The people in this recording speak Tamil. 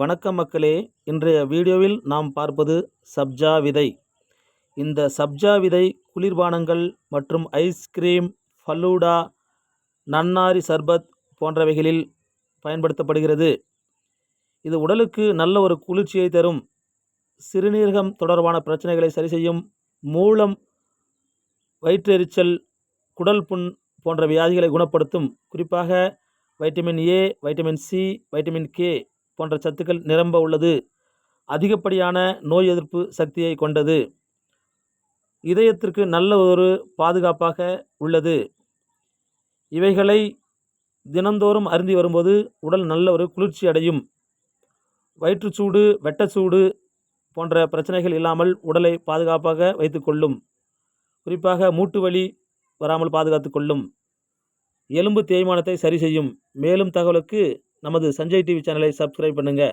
வணக்கம் மக்களே. இன்றைய வீடியோவில் நாம் பார்ப்பது சப்ஜா விதை. இந்த சப்ஜா விதை குளிர்பானங்கள் மற்றும் ஐஸ்கிரீம் ஃபலூடா நன்னாரி சர்பத் போன்றவைகளில் பயன்படுத்தப்படுகிறது. இது உடலுக்கு நல்ல ஒரு குளிர்ச்சியை தரும். சிறுநீரகம் தொடர்பான பிரச்சனைகளை சரி செய்யும் மூலம் வயிற்றெரிச்சல் குடல் புண் போன்ற வியாதிகளை குணப்படுத்தும். குறிப்பாக vitamin A vitamin C vitamin K போன்ற சத்துக்கள் நிரம்ப உள்ளது. அதிகப்படியான நோய் எதிர்ப்பு சக்தியை கொண்டது. இதயத்திற்கு நல்ல ஒரு பாதுகாப்பாக உள்ளது. இவைகளை தினந்தோறும் அருந்தி வரும்போது உடல் நல்ல ஒரு குளிர்ச்சி அடையும். வயிற்றுச்சூடு வெட்டச்சூடு போன்ற பிரச்சனைகள் இல்லாமல் உடலை பாதுகாப்பாக வைத்துக்கொள்ளும் குறிப்பாக மூட்டு வலி வராமல் பாதுகாத்து கொள்ளும். எலும்பு தேய்மானத்தை சரி செய்யும். மேலும் தகவலுக்கு நமது சஞ்சய் டிவி சேனலை சப்ஸ்கிரைப் பண்ணுங்கள்